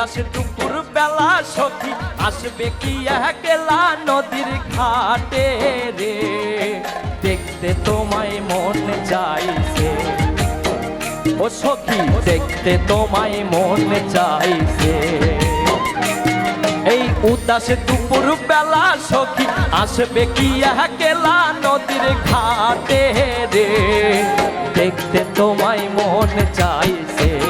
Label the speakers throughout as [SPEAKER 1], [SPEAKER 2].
[SPEAKER 1] উদাস দুপুর বেলা সখী, আসবে কি একলা নদীর ঘাটে রে? দেখতে তোমায় মন চাইছে। ও সখী, দেখতে তোমায় মন চাইছে। এই উদাস দুপুর বেলা সখী, আসবে কি একলা নদীর ঘাটে রে? দেখতে তোমায় মন চাইছে।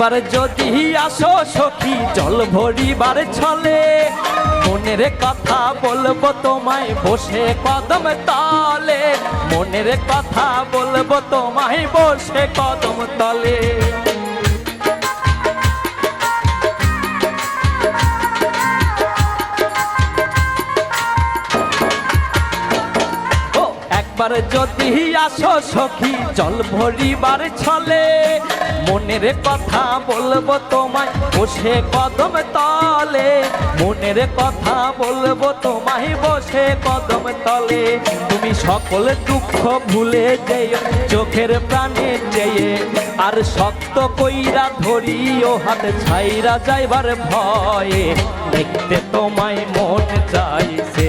[SPEAKER 1] একবার যদি আসো সখী, জল ভরিবার ছলে, মনের কথা বলব তোমায় বসে কদম তলে, মনের কথা বলব তোমায় বসে কদম তলে। একবার যদি আসো সখী, জল ভরিবার ছলে মনের কথা বলব তোমায় বসে কদম তলে। মনের কথা বলব তোমায় বসে কদম তলে। তুমি সকল দুঃখ ভুলে যেও, চোখের প্রাণে যেয়ে। আর শক্ত কইরা ধরি ও হাত ছাইরা যাইবার ভয়ে। দেখতে তোমায় মন চাইছে।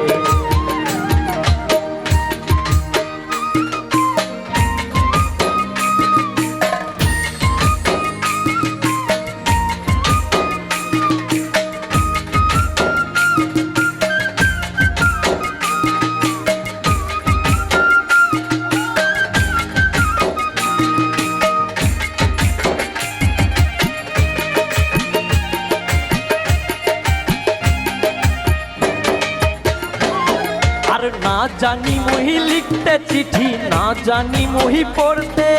[SPEAKER 1] না জানি মহি লিখতে চিঠি, না জানি মহি পড়তে।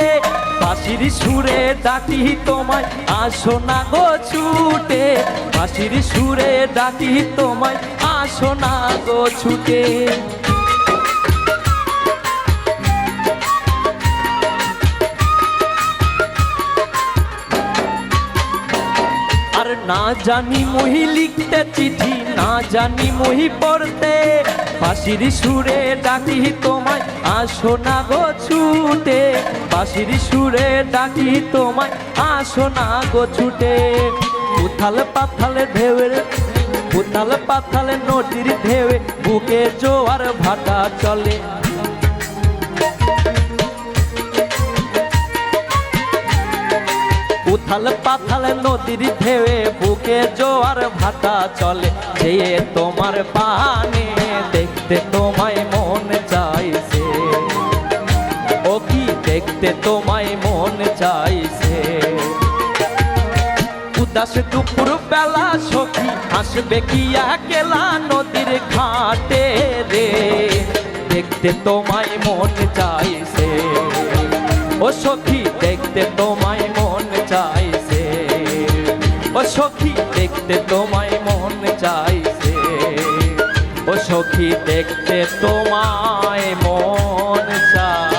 [SPEAKER 1] বাঁশির সুরে ডাকি তোমায়, আসো না গো ছুটে। বাঁশির সুরে ডাকি তোমায়, আসো না গো ছুটে। না জানি মহি লিখতে চিঠি, না জানি মহি পড়তে। বাঁশির সুরে ডাকি তোমায়, আসো না গো ছুটে। বাঁশির সুরে ডাকি তোমায়, আসো না গো ছুটে। উথাল পাথাল ঢেউয়ের, উথাল পাথাল নদীর ঢেউয়ে, বুকে জোয়ার ভাটা চলে। উথাল পাথাল নদীর ঢেউয়ে বুকে জোয়ার ভাটা চলে। যে তোমার পানে দেখতে তোমায় মন চাইছে। ও কি দেখতে তোমায় মন চাইছে? উদাস দুপুর বেলা সখী আসবে কি একলা নদীর ঘাটে রে? দেখতে তোমায় মন চাইছে। ও সখী, দেখতে তোমায় সখী দেখতে তোমায় মন চাইছে। ও সখী দেখতে তোমায় মন চাই